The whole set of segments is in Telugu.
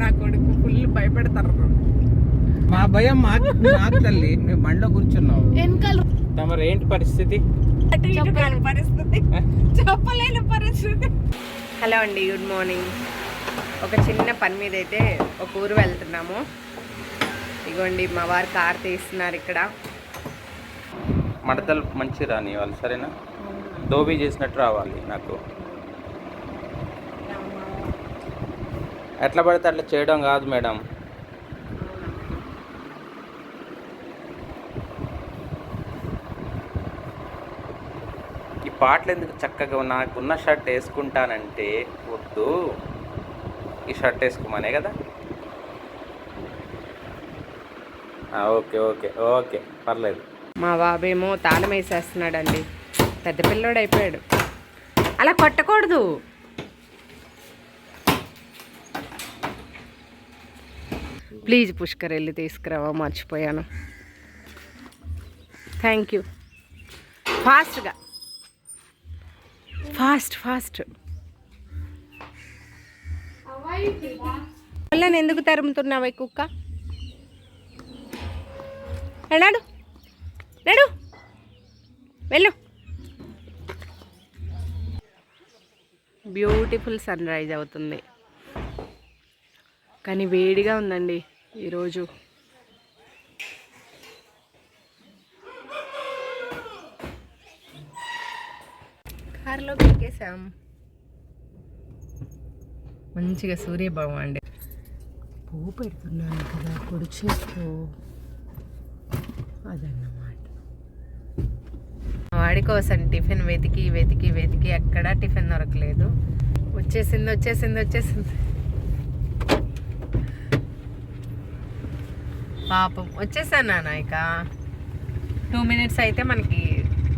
నా కొడుకు ఫుల్ భయపెడతారు. మా భయం మాకు నాకు తల్లి మేము బండిలో కూర్చున్నావు. వెనకాల తమరు ఏంటి పరిస్థితి? పరిస్థితి. చెప్పలేని పరిస్థితి. హలో అండి గుడ్ మార్నింగ్. ఒక చిన్న పని మీద అయితే ఒక ఊరు వెళ్తున్నాము. ఇగోండి మా వారు కార్ తీస్తున్నారు ఇక్కడ. మడతలు మంచి రాని వాళ్ళు సరేనా దోబీ చేసినట్టు రావాలి నాకు. ఎట్లా పడితే అట్లా చేయడం కాదు మేడం. ఈ పాటలు ఎందుకు చక్కగా నాకున్న షర్ట్ వేసుకుంటానంటే వద్దు. ఈ షర్ట్ వేసుకోమనే కదా? ఓకే ఓకే ఓకే పర్లేదు. మా బాబేమో తాళం వేసేస్తున్నాడండి. పెద్ద పిల్లోడు అయిపోయాడు. అలా కొట్టకూడదు. ప్లీజ్ పుష్కర్ వెళ్ళి తీసుకురావా మర్చిపోయాను. థ్యాంక్ యూ ఫాస్ట్గా ఫాస్ట్ ఫాస్ట్ నేను ఎందుకు తరుముతున్నావు కుక్క? వెళ్ళాడు లేడు వెళ్ళు. బ్యూటిఫుల్ సన్ రైజ్ అవుతుంది. కానీ వేడిగా ఉందండి ఈరోజు. కారులో ఎక్కేసాం మంచిగా సూర్యభావం అండి పువ్వు పెడుతున్నాను కదా పొడి చేస్తూ అదన్నమాట. వాడి కోసం టిఫిన్ వెతికి వెతికి వెతికి ఎక్కడా టిఫిన్ దొరకలేదు. వచ్చేసింది వచ్చేసింది వచ్చేసింది. పాపం. వచ్చేసాను నాన్న ఇక. టూ మినిట్స్ అయితే మనకి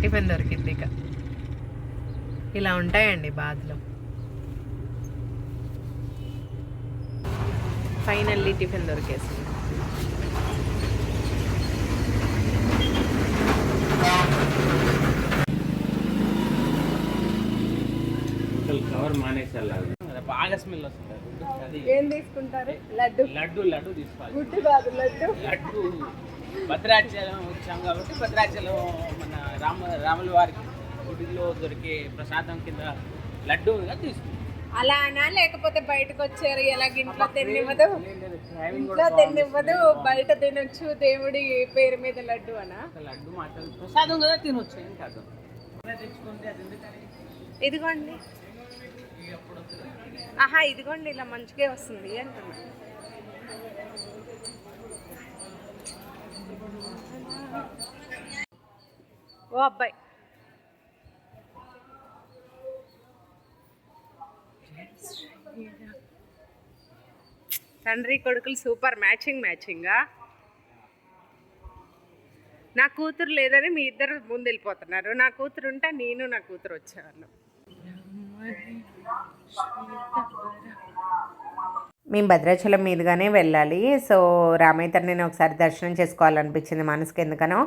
టిఫిన్ దొరికింది ఇక. ఇలా ఉంటాయండి బాధలు. ఫైనల్లీ టిఫిన్ దొరికేసింది. కవర్ మానేసాలి బాగా స్మెల్ వస్తుంది. ఏం తీసుకుంటారు? లడ్డు. లడ్డు లడ్డు తీసుకోవాలి. గుడ్డు కాదు లడ్డు. లడ్డు. భద్రాచలం వచ్చాం కాబట్టి భద్రాచలం మన రామ రాముల వారికి గుడిలో దొరికే ప్రసాదం కింద లడ్డు ఉందిగా తీసుకుంటాం. అలానా? లేకపోతే బయటకు వచ్చారు ఎలాగ ఇంట్లో తినివ్వదు ఇంట్లో తినివ్వదు బయట తినొచ్చు దేవుడి పేరు మీద లడ్డు అనా? లడ్డు మాత్రం ప్రసాదం కదా తినొచ్చు ఏం కాదు. తెచ్చుకుంటే అది ఎందుకని? ఇదిగోండి. ఆహా ఇదిగోండి ఇలా మంచిగా వస్తుంది అంటున్నా. ఓ అబ్బాయి. తండ్రి కొడుకులు సూపర్ మ్యాచింగ్ మ్యాచింగా? నా కూతురు లేదని మీ ఇద్దరు ముందు వెళ్ళిపోతున్నారు. నా కూతురు ఉంటే నేను నా కూతురు వచ్చేవాళ్ళు. మేము భద్రాచలం మీదుగానే వెళ్ళాలి. సో రామయ్య నేను ఒకసారి దర్శనం చేసుకోవాలనిపించింది మనసుకి. ఎందుకనో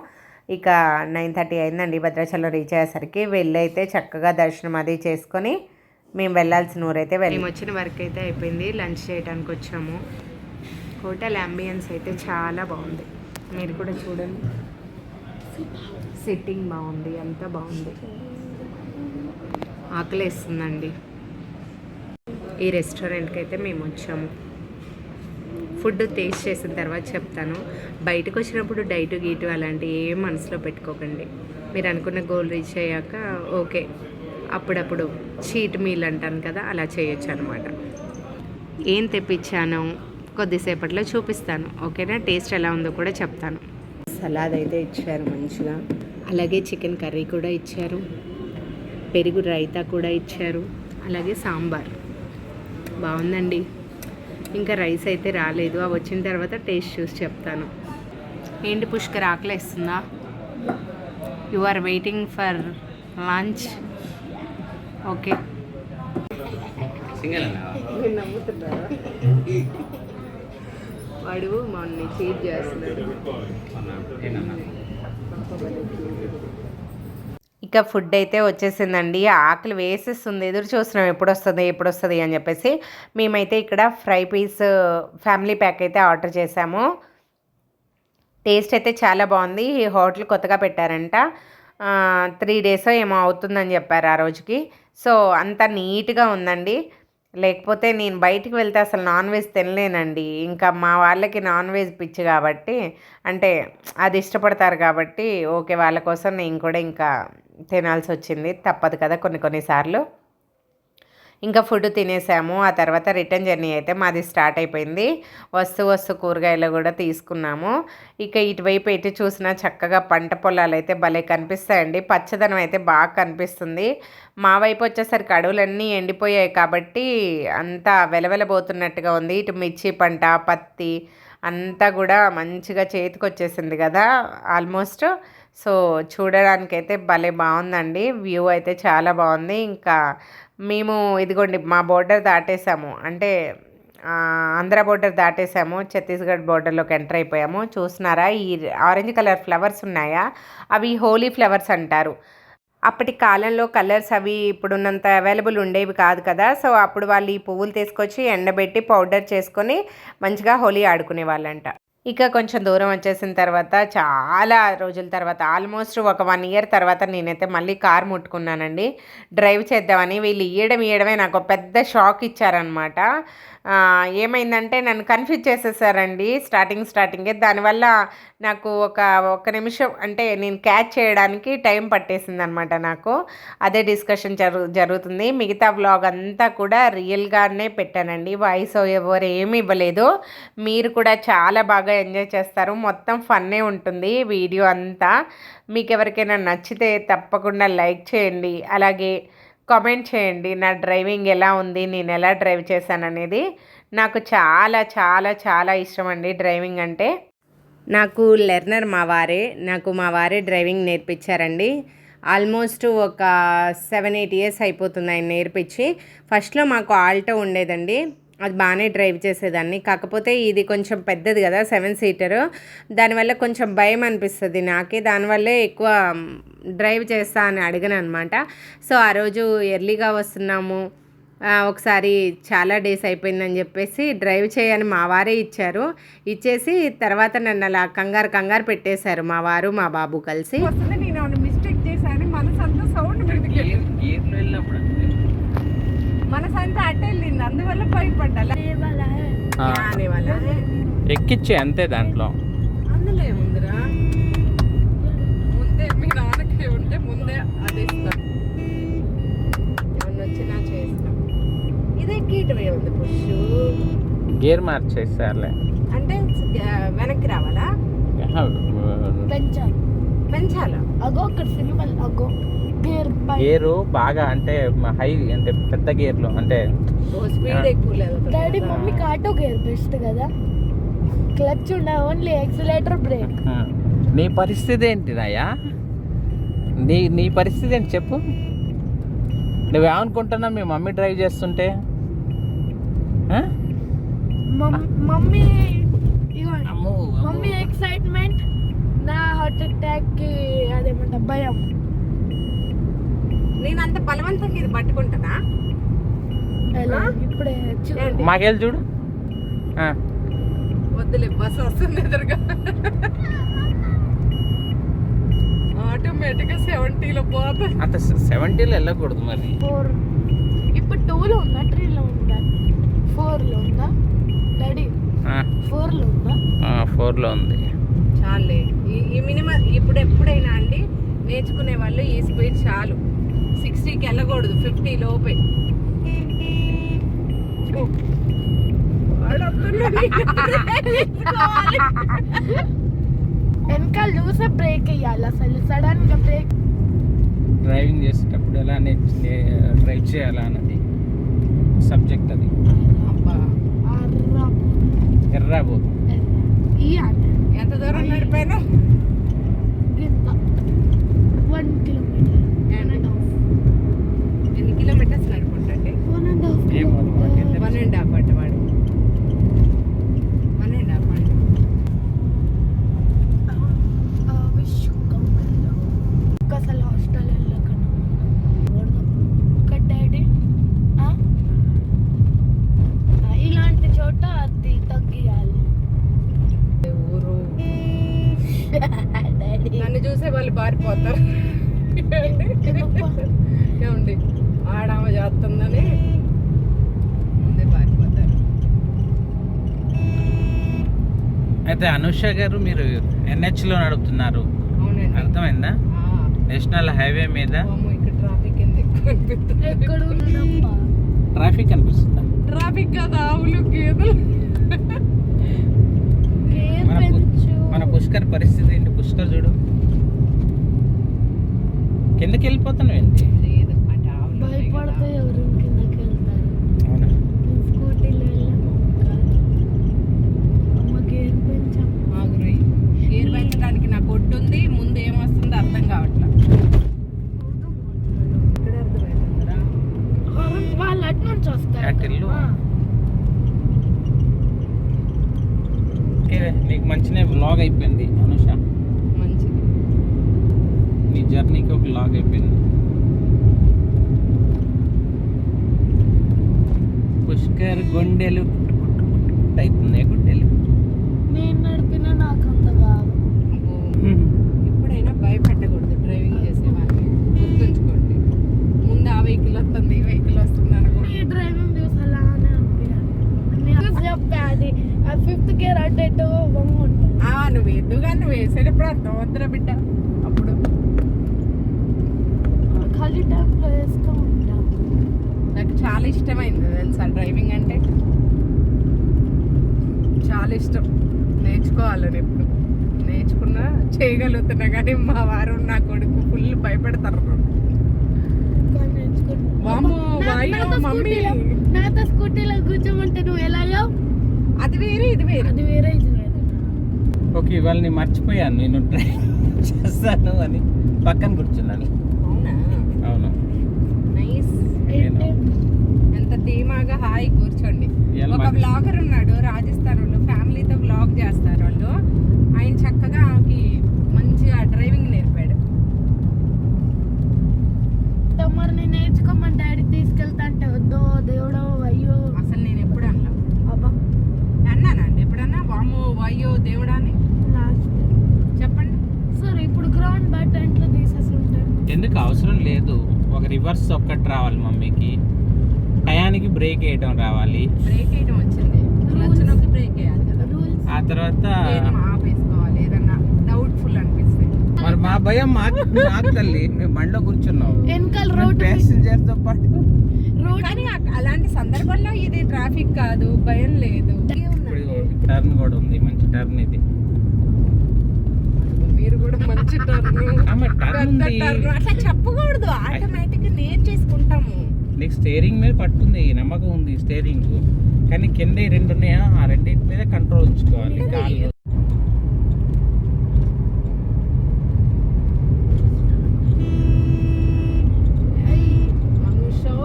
ఇక నైన్ థర్టీ అయిందండి భద్రాచలం రీచ్ అయ్యేసరికి. వెళ్ళి అయితే చక్కగా దర్శనం అది చేసుకొని మేము వెళ్ళాల్సిన ఊరైతే వెళ్ళి. మేము వచ్చిన వర్క్ అయితే అయిపోయింది. లంచ్ చేయడానికి వచ్చాము. హోటల్ అంబియన్స్ అయితే చాలా బాగుంది. మీరు కూడా చూడండి. సిట్టింగ్ బాగుంది. అంతా బాగుంది. ఆకలి వేస్తుందండి ఈ రెస్టారెంట్కి అయితే మేము వచ్చాము. ఫుడ్ టేస్ట్ చేసిన తర్వాత చెప్తాను. బయటకు వచ్చినప్పుడు డైట్ గీటు అలాంటివి ఏం మనసులో పెట్టుకోకండి. మీరు అనుకున్న గోల్ రీచ్ అయ్యాక ఓకే. అప్పుడప్పుడు చీట్ మీల్ అంటాను కదా అలా చేయొచ్చు అనమాట ఏం తెప్పించానో కొద్దిసేపట్లో చూపిస్తాను. ఓకేనా? టేస్ట్ ఎలా ఉందో కూడా చెప్తాను. సలాద్ అయితే ఇచ్చారు మంచిగా. అలాగే చికెన్ కర్రీ కూడా ఇచ్చారు. పెరుగు రైతా కూడా ఇచ్చారు. అలాగే సాంబార్. బాగుందండి. ఇంకా రైస్ అయితే రాలేదు. అవి వచ్చిన తర్వాత టేస్ట్ చూసి చెప్తాను. ఏంటి Pushkar ఆకలిస్తుందా you are waiting for lunch okay single అన్నా? నమ్ముతున్నారా వాడు మొన్న చీట్ చేస్తున్నాడు. ఇక ఫుడ్ అయితే వచ్చేసిందండి. ఆకలి వేసేస్తుంది. ఎదురు చూస్తున్నాం ఎప్పుడు వస్తుంది ఎప్పుడు వస్తుంది అని చెప్పేసి. మేమైతే ఇక్కడ ఫ్రై పీస్ ఫ్యామిలీ ప్యాక్ అయితే ఆర్డర్ చేసాము టేస్ట్ అయితే చాలా బాగుంది. ఈ హోటల్ కొత్తగా పెట్టారంట. త్రీ డేస్ ఏమో అవుతుందని చెప్పారు ఆ రోజుకి. సో అంత నీట్గా ఉందండి. లేకపోతే నేను బయటికి వెళ్తే అసలు నాన్ వెజ్ తినలేనండి. ఇంకా మా వాళ్ళకి నాన్ వెజ్ పిచ్చి కాబట్టి అంటే అది ఇష్టపడతారు కాబట్టి ఓకే వాళ్ళ కోసం నేను కూడా ఇంకా తినాల్సి వచ్చింది తప్పదు కదా కొన్ని కొన్నిసార్లు ఇంకా ఫుడ్ తినేసాము. ఆ తర్వాత రిటర్న్ జర్నీ అయితే మాది స్టార్ట్ అయిపోయింది. వస్తు వస్తు కూరగాయలు కూడా తీసుకున్నాము. ఇక ఇటువైపు ఎటు చూసినా చక్కగా పంట పొలాలు అయితే భలే కనిపిస్తాయండి. పచ్చదనం అయితే బాగా కనిపిస్తుంది. మా వైపు వచ్చేసరికి అడవులన్నీ ఎండిపోయాయి కాబట్టి అంతా వెలవెలబోతున్నట్టుగా ఉంది. ఇటు మిర్చి పంట పత్తి అంతా కూడా మంచిగా చేతికి వచ్చేసింది కదా ఆల్మోస్ట్. సో చూడడానికైతే భలే బాగుందండి. వ్యూ అయితే చాలా బాగుంది. ఇంకా మేము ఇదిగోండి మా బోర్డర్ దాటేసాము. అంటే ఆంధ్ర బోర్డర్ దాటేసాము. ఛత్తీస్గఢ్ బోర్డర్లోకి ఎంటర్ అయిపోయాము. చూస్తున్నారా ఈ ఆరెంజ్ కలర్ ఫ్లవర్స్ ఉన్నాయా? అవి హోలీ ఫ్లవర్స్ అంటారు. అప్పటి కాలంలో కలర్స్ అవి ఇప్పుడున్నంత అవైలబుల్ ఉండేవి కాదు కదా. సో అప్పుడు వాళ్ళు ఈ పువ్వులు తీసుకొచ్చి ఎండబెట్టి పౌడర్ చేసుకొని మంచిగా హోలీ ఆడుకునే వాళ్ళంట ఇక కొంచెం దూరం వచ్చేసిన తర్వాత చాలా రోజుల తర్వాత ఆల్మోస్ట్ ఒక వన్ ఇయర్ తర్వాత నేనైతే మళ్ళీ కార్ ముట్టుకున్నానండి. డ్రైవ్ చేద్దామని వీళ్ళు ఇయ్యడం ఇయ్యడమే నాకు ఒక పెద్ద షాక్ ఇచ్చారనమాట ఏమైందంటే నన్ను కన్ఫ్యూజ్ చేసేసారండి స్టార్టింగ్ స్టార్టింగే. దానివల్ల నాకు ఒక ఒక నిమిషం అంటే నేను క్యాచ్ చేయడానికి టైం పట్టేసింది అనమాట నాకు. అదే డిస్కషన్ జరు జరుగుతుంది. మిగతా వ్లాగ్ అంతా కూడా రియల్గానే పెట్టానండి. వాయిస్ ఎవరు ఏమీ ఇవ్వలేదు. మీరు కూడా చాలా బాగా ఎంజాయ్ చేస్తారు. మొత్తం ఫన్నే ఉంటుంది వీడియో అంతా. మీకు ఎవరికైనా నచ్చితే తప్పకుండా లైక్ చేయండి. అలాగే కామెంట్ చేయండి. నా డ్రైవింగ్ ఎలా ఉంది? నేను ఎలా డ్రైవ్ చేశాను అనేది నాకు చాలా చాలా చాలా ఇష్టం అండి డ్రైవింగ్ అంటే. నాకు లెర్నర్ మా వారే. నాకు మా వారే డ్రైవింగ్ నేర్పించారండి. ఆల్మోస్ట్ ఒక సెవెన్ ఎయిట్ ఇయర్స్ అయిపోతుంది ఆయన నేర్పించి. ఫస్ట్లో మాకు ఆల్టో ఉండేదండి. అది బాగానే డ్రైవ్ చేసేదాన్ని. కాకపోతే ఇది కొంచెం పెద్దది కదా సెవెన్ సీటర్. దానివల్ల కొంచెం భయం అనిపిస్తుంది నాకే. దానివల్లే ఎక్కువ డ్రైవ్ చేస్తా అని అడిగాను అనమాట సో ఆ రోజు ఎర్లీగా వస్తున్నాము. ఒకసారి చాలా డేస్ అయిపోయిందని చెప్పేసి డ్రైవ్ చేయని మా వారే ఇచ్చారు. ఇచ్చేసి తర్వాత నన్ను అలా కంగారు కంగారు పెట్టేశారు మా వారు మా బాబు కలిసి వస్తుంది నేను ఏమైనా మిస్టేక్ చేశాను మనసు అంతా సౌండ్ మీదకి గేర్ గేర్లో వెళ్ళినప్పుడు అంతే. మనసు అంతా అట్ట వెళ్ళింది అందువల్ల భయపడ్డా ఆ, అనే వాళ్ళ ఎక్కిచ్చే అంతే దాంట్లో. అందులో ఏముందిరా? ముందే మీ నాన్నకి ఉంటే ముందే అది ఇస్తాం. చేస్తాం. ఇదే ఉంది పుష్ గేర్ మార్చేసారులే. అంటే వెనక్కి రావాలా? పెంచాలి. పెంచాలా? అగో అక్కడ సింబల్ అగో. గేర్ బాగా అంటే హై అంటే పెద్ద గేర్లో అంటే డాడీ మమ్మీకి ఆటో గేర్ బెస్ట్ కదా? క్లచ్ ఉండ ఓన్లీ ఎక్సిలేటర్ బ్రేక్ నీ పరిస్థితి ఏంటి నాయా నీ నీ పరిస్థితి ఏంటి చెప్పు. నువ్వేమనుకుంటున్నావు మీ మమ్మీ డ్రైవ్ చేస్తుంటే? మమ్మీ. మమ్మీ ఎక్సైట్మెంట్ నా హార్ట్ అటాక్కి అదేమంట భయం. నేను అంత బలవంతంగా ఇది పట్టుకుంటానా? ఇప్పుడే? మాకెళ్ళి చూడు. వద్దులే బస్ వస్తుంది ఎదురుగా. ఆటోమేటిక్గా సెవెంటీలో పోతుంది. అంత సెవెంటీలో వెళ్ళకూడదు మరి. ఫోర్. ఇప్పుడు టూలో ఉందా? త్రీలో ఉందా? ఫోర్లో ఉందా? డాడీ ఫోర్లో ఉందా? ఫోర్లో ఉంది. చాలే. ఈ మినిమం ఇప్పుడు ఎప్పుడైనా అండి నేర్చుకునే వాళ్ళు ఈ స్పీడ్ చాలు. సిక్స్టీకి వెళ్ళకూడదు ఫిఫ్టీ లోపే. వెనకాల చూసే బ్రేక్ వేయాలి అసలు. సడన్గా బ్రేక్ డ్రైవింగ్ చేసేటప్పుడు ఎలా డ్రైవ్ చేయాలా అన్నది సబ్జెక్ట్ అది. అబ్బా. ఎర్రాబోదు ఎంత దూరం నడిపాను? One kilometer one and half ఎన్ని కిలోమీటర్స్ నడుపుంటే వన్ అండ్ హాఫ్ ఏమో అది మాకేం తెలుసు. వన్ అండ్ హాఫ్ అట్ట వాడు వన్ అండ్ హాఫ్ అండి అసలు హాస్టల్ వెళ్ళక పారిపోతారు. ఏమండి? ఆడామ చేస్తుందని ముందే పారిపోతారు. అయితే అనుష గారు మీరు NH లో నడుపుతున్నారు. అవునండి. అర్థమైందా? నేషనల్ హైవే మీద. ట్రాఫిక్ అనిపిస్తుందా ట్రాఫిక్ కాదు ఆవులు గేదెలు కేర్ మన పు- పెంచు మన పుష్కర్ పరిస్థితి ఏంటి పుష్కర్ చూడు కిందకి వెళ్ళిపోతాను ఏంటి. భయపడితే ఎవరు కిందకి వెళ్తారు? స్కూటీలో వెళ్ళాము గేర్ పెంచడానికి నాకు ఒడ్డు ఉంది ముందు ఏం వస్తుందో అర్థం కావట్లా. ఇక్కడ అర్థమవుతుందిరా వాళ్ళు అటు నుంచి వస్తారు. నీకు మంచిగా వ్లాగ్ అయిపోయింది అనుష. నీ జర్నీకి ఒక వ్లాగ్ అయిపోయింది. పుష్కర్ గుండెలు అవుతుంది గుండెలు? నేను నడిపినా నాకు అంత కాదు అబ్బో. ఎప్పుడైనా భయపెట్టకూడదు డ్రైవింగ్ చేసేవాడిని. గుర్తుంచుకోండి. ముందు ఆ వెహికల్ వస్తుంది ఈ వెహికల్ వస్తుంది అనుకోండి. ఈ డ్రైవింగ్ చూసి అలానే అనిపించాలి చెప్పా అది. ఆ ఫిఫ్త్ గేర్ అటు ఇటు బొమ్మ ఉంటుంది. ఆ నువ్వు ఎద్దుగా నువ్వు వేసేటప్పుడు అర్థం వద్దురా బిడ్డ. అప్పుడు ఖాళీ టైంలో వేస్తూ ఉంటాం. నాకు చాలా ఇష్టమైంది తెలుసా? డ్రైవింగ్ అంటే చాలా ఇష్టం. నేర్చుకోవాలని ఎప్పుడు నేర్చుకున్నా చేయగలుగుతున్నా కానీ మా వారు నా కొడుకు ఫుల్ భయపెడతారు. నాతో మమ్మీ. స్కూటీలో- నాతో స్కూటీలో కూర్చోమంటే నువ్వు ఎలాగో అది వేరే ఇది వేరే. అది వేరే ఇది వేరే. ఓకే ఇవాళ నేను మర్చిపోయాను. నేను డ్రైవ్ చేస్తాను అని పక్కన కూర్చున్నాను అవునా అవును నైస్ ఏంటి? ఎంత ధీమాగా హాయి కూర్చోండి. ఒక బ్లాగర్ ఉన్నాడు రాజస్థాన్ వాళ్ళు ఫ్యామిలీతో బ్లాగ్ చేస్తారు వాళ్ళు ఆయన చక్కగా ఆమెకి మంచిగా డ్రైవింగ్ నేర్పాడు మరి నేను నేర్చుకోమని డాడీ తీసుకెళ్తా అంటే వద్దో దేవుడో అయ్యో అసలు నేను ఎప్పుడు అన్నా అబ్బా అన్నానండి ఎప్పుడన్నా వామో వాయో దేవుడా అని లాస్ట్ చెప్పండి సరే ఇప్పుడు గ్రౌండ్ బయట ఇంట్లో తీసేసి ఉంటాయి ఎందుకు అవసరం లేదు ఒక రివర్స్ ఒక్కటి రావాలి మమ్మీకి టయానికి బ్రేక్ వేయడం రావాలి బ్రేక్ వేయడం వచ్చింది క్లచ్ నొక్కి బ్రేక్ వేయాలి కదా రూల్స్ ఆ తర్వాత లేదు ఆపేసుకోవాలి ఏదన్నా డౌట్ఫుల్ అనిపిస్తే మరి మా భయం మాకు తల్లి మేము బండిలో కూర్చున్నాం. వెనకాల రోడ్డు ప్యాసింజర్తో పాటు. రోడ్ కానీ అలాంటి సందర్భంలో ఇది ట్రాఫిక్ కాదు భయం లేదు. టర్న్ కూడా ఉంది మంచి టర్న్ ఇది. మీరు కూడా మంచి టర్న్. అట్లా చెప్పకూడదు ఆటోమేటిక్గా నేర్చేసుకుంటాము నీకు స్టేరింగ్ మీద పట్టుకుంది నమ్మకం ఉంది స్టేరింగ్ కానీ కింద రెండు ఉన్నాయా? ఆ రెండింటి మీద కంట్రోల్ ఉంచుకోవాలి కాళ్ళు మనుషో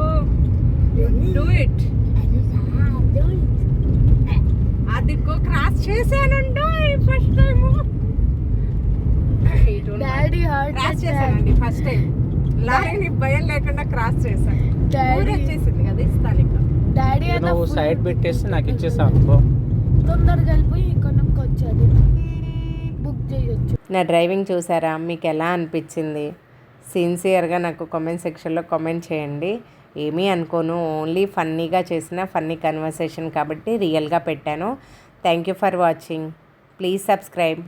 డూ ఇట్ అదిగో cross చేశానంటూ first time daddy heart cross చేశానండి ఫస్ట్ టైం. లారీని భయం లేకుండా క్రాస్ చేశాను. వచ్చేసింది కదా ఇస్తాను ఇక డాడీ నువ్వు సైడ్ పెట్టేసి నాకు ఇచ్చేసావు అనుకో. తొందరగా వెళ్ళిపోయి బుక్ చేయొచ్చు. నా డ్రైవింగ్ చూసారా? మీకు ఎలా అనిపించింది? సిన్సియర్గా నాకు కామెంట్ సెక్షన్లో కామెంట్ చేయండి. ఏమీ అనుకోను ఓన్లీ ఫన్నీగా చేసిన ఫన్నీ కన్వర్సేషన్ కాబట్టి రియల్గా పెట్టాను. Thank you for watching please subscribe